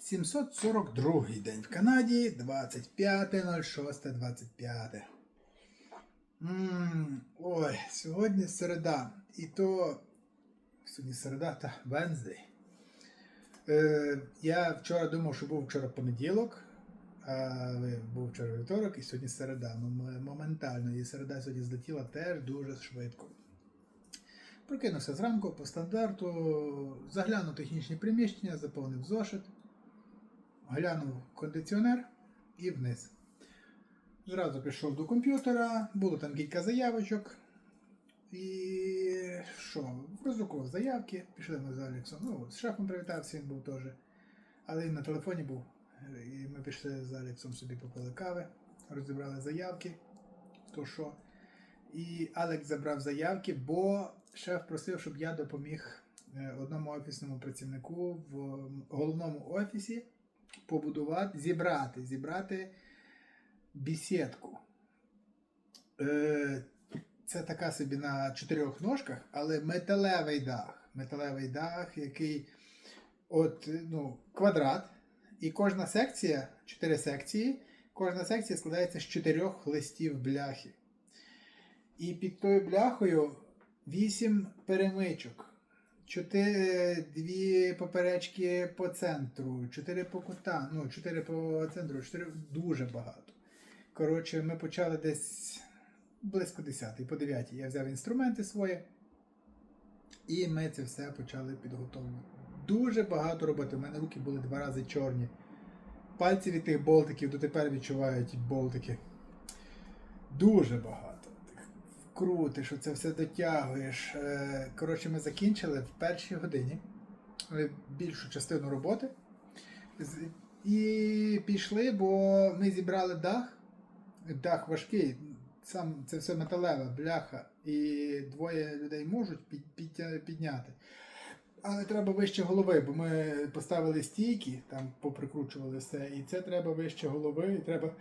742 день в Канаді, 25.06.25. М, Ой, сьогодні середа. І то. Сьогодні середа та Венздей. Е, я вчора думав, що був вчора понеділок, але був вчора вівторок і сьогодні середа. Моментально. І середа сьогодні злетіла теж дуже швидко. Прокинувся зранку по стандарту, заглянув технічні приміщення, заповнив зошит, глянув кондиціонер і вниз. Зразу пішов до комп'ютера, було там кілька заявочок. І що? Роздрукував заявки, пішли ми з Алексом. Ну, з шефом привітався, він був теж. Але він на телефоні був. І ми пішли з Алексом собі попили кави, розібрали заявки. То що. І Алекс забрав заявки, бо шеф просив, щоб я допоміг е, одному офісному працівнику в головному офісі побудувати, зібрати, зібрати бісідку. Е, Це така собі на чотирьох ножках, але металевий дах. Металевий дах, який от, ну, квадрат, і кожна секція, чотири секції, кожна секція складається з чотирьох листів бляхи. І під тою бляхою вісім перемичок. Чотири, дві поперечки по центру, чотири по кутам, ну, чотири по центру, чотири дуже багато. Коротше, ми почали десь близько 10 по 9 я взяв інструменти свої, і ми це все почали підготовлювати. Дуже багато роботи. У мене руки були два рази чорні. Пальці від тих болтиків дотепер відчувають болтики. Дуже багато. Крутиш, оце все дотягуєш. Е, Коротше, ми закінчили в першій годині е, більшу частину роботи. І пішли, бо ми зібрали дах. Дах важкий, сам це все металеве, бляха, і двоє людей можуть підняти. Але треба вище голови, бо ми поставили стійки, там поприкручували все, і це треба вище голови, і треба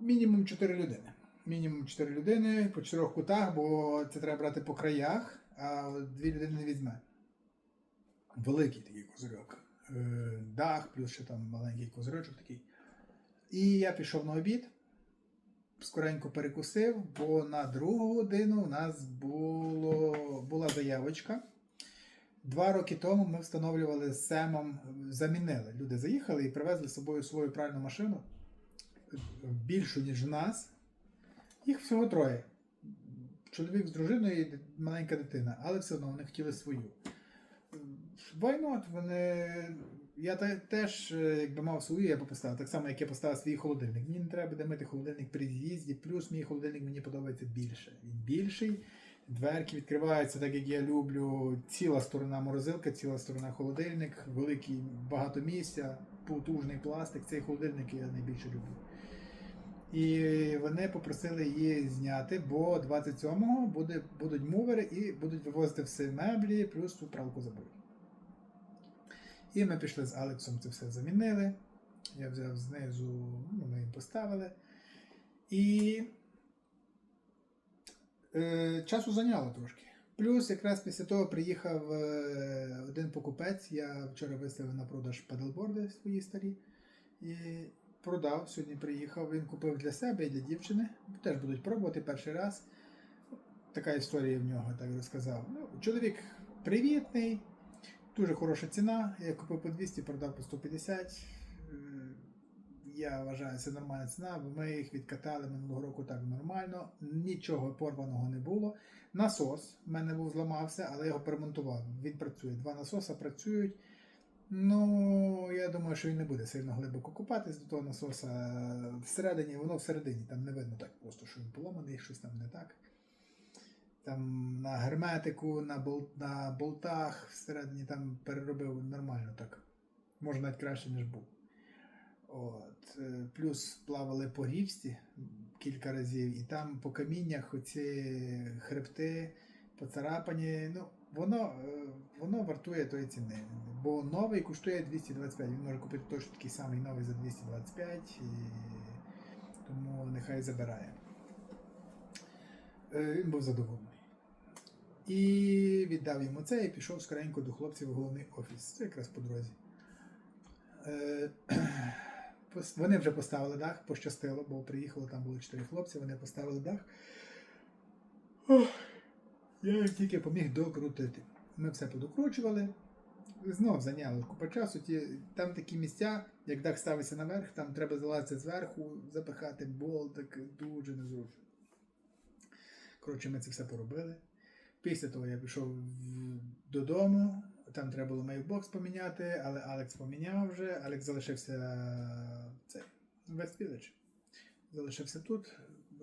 мінімум 4 людини. Мінімум 4 людини по чотирьох кутах, бо це треба брати по краях, а дві людини не візьме. Великий такий козирьок. Е, Дах, плюс ще там маленький козирьочок такий. І я пішов на обід скоренько перекусив, бо на другу годину у нас було, була заявочка. Два роки тому ми встановлювали з Семом, замінили. Люди заїхали і привезли з собою свою пральну машину більшу, ніж в нас. Їх всього троє. Чоловік з дружиною і маленька дитина, але все одно вони хотіли свою. Why not? Вони... Я те- теж, е, якби мав свою, я б поставив. Так само, як я поставив свій холодильник. Мені не треба буде мити холодильник при з'їзді, плюс мій холодильник мені подобається більше. Він більший, дверки відкриваються так, як я люблю. Ціла сторона морозилка, ціла сторона холодильник, великий багато місця, потужний пластик. Цей холодильник я найбільше люблю. І вони попросили її зняти, бо 27-го буде, будуть мувери і будуть вивозити все меблі, плюс ту пралку заберуть. І ми пішли з Алексом це все замінили. Я взяв знизу, ну, ми їм поставили. І е, часу зайняло трошки. Плюс якраз після того приїхав е, один покупець. Я вчора виставив на продаж паделборди свої старі. І продав, сьогодні приїхав. Він купив для себе і для дівчини. Теж будуть пробувати перший раз. Така історія в нього, так розказав. Ну, чоловік привітний, дуже хороша ціна. Я купив по 200, продав по 150. Е, Я вважаю, це нормальна ціна, бо ми їх відкатали минулого року так нормально. Нічого порваного не було. Насос в мене був зламався, але я його перемонтував. Він працює. Два насоса працюють. Ну, я думаю, що він не буде сильно глибоко купатись до того насоса. Всередині, воно всередині, там не видно так просто, що він поломаний, щось там не так. Там на герметику, на, бол, на болтах всередині там переробив нормально так. Може навіть краще, ніж був. От. е, Плюс плавали по річці кілька разів, і там по каміннях оці хребти поцарапані. Ну, воно, е, воно вартує тої ціни. Бо новий коштує 225. Він може купити точно такий самий новий за 225, і тому нехай забирає. Е, Він був задоволений. І віддав йому це і пішов скоренько до хлопців в головний офіс. Це якраз по дорозі. Е, Вони вже поставили дах, пощастило, бо приїхало, там були чотири хлопці, вони поставили дах. Я тільки поміг докрутити. Ми все подокручували. Знов зайняло купа часу. Ті, там такі місця, як дах ставиться наверх, там треба залазити зверху, запихати болтик, дуже незручно. Коротше, ми це все поробили. Після того я пішов додому, там треба було мейбокс поміняти, але Алекс поміняв вже. Алекс залишився цей в West Village. Залишився тут,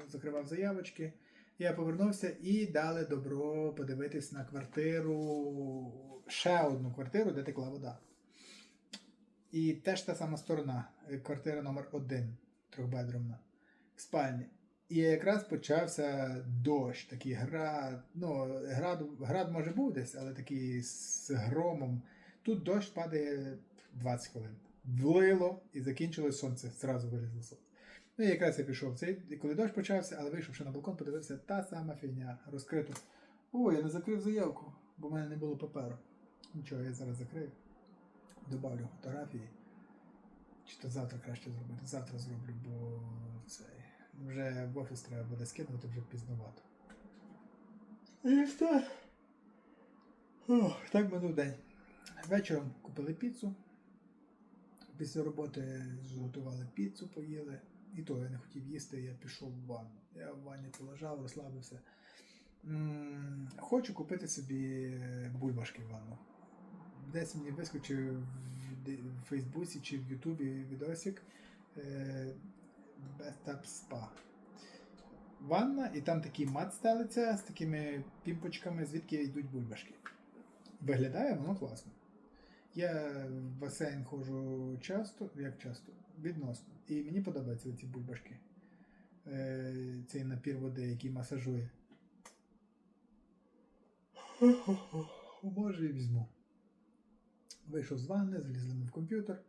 закривав заявочки. Я повернувся і дали добро подивитись на квартиру, ще одну квартиру, де текла вода. І теж та сама сторона, е, квартира номер один, трьохбедромна, в спальні. І якраз почався дощ, такий град. Ну, град, град може був десь, але такий з громом. Тут дощ падає 20 хвилин. Влило і закінчилось сонце, зразу вилізло сонце. Ну і якраз я пішов цей, коли дощ почався, але вийшовши на балкон, подивився та сама фігня, розкрито. О, я не закрив заявку, бо в мене не було паперу. Нічого, я зараз закрию. Добавлю фотографії. Чи то завтра краще зробити? Завтра зроблю, бо цей. Вже в офіс треба буде скинути, вже пізнувато. І так. Ох, так минув день. Вечором купили піцу. Після роботи зготували піцу, поїли. І то я не хотів їсти, я пішов в ванну. Я в ванні полежав, розслабився. Хочу купити собі бульбашки в ванну. Десь мені вискочив в Фейсбуці чи в Ютубі відосик е, Best Spa. Ванна, і там такий мат стелиться з такими пімпочками, звідки йдуть бульбашки. Виглядає воно класно. Я в басейн ходжу часто, як часто, відносно. І мені подобаються ці бульбашки. Е, цей напір води, який масажує. Може і візьму. Вийшов з ванни, залізли ми в комп'ютер.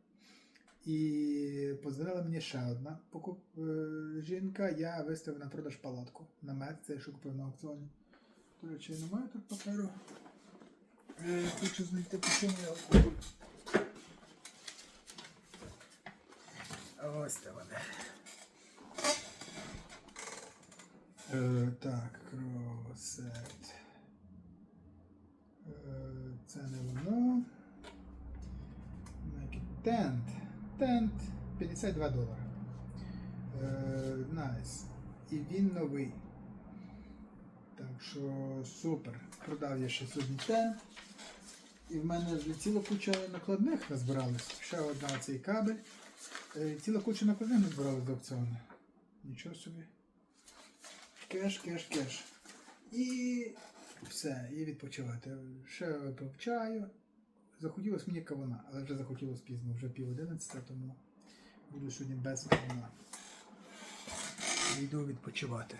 І позвонила мені ще одна покуп... е, жінка. Я виставив на продаж палатку. Намет, це що купив на аукціоні. До речі, я не маю тут паперу. Хочу знайти я купив. Ось це вони. Е, так, кросет. Е, це не воно. Tent. Tent 52 долари. Е, Найс. І він новий. Так що супер. Продав я ще сьогодні тент. І в мене вже ціла куча накладних назбиралась. Ще одна цей кабель. Е, Ціла куча накладних назбиралась до аукціону. Нічого собі. Кеш, кеш, кеш. І все, і відпочивати. Ще випив чаю. Захотілося мені кавуна, але вже захотілося пізно, вже пів одинадцята, тому буду сьогодні без кавуна. Йду відпочивати.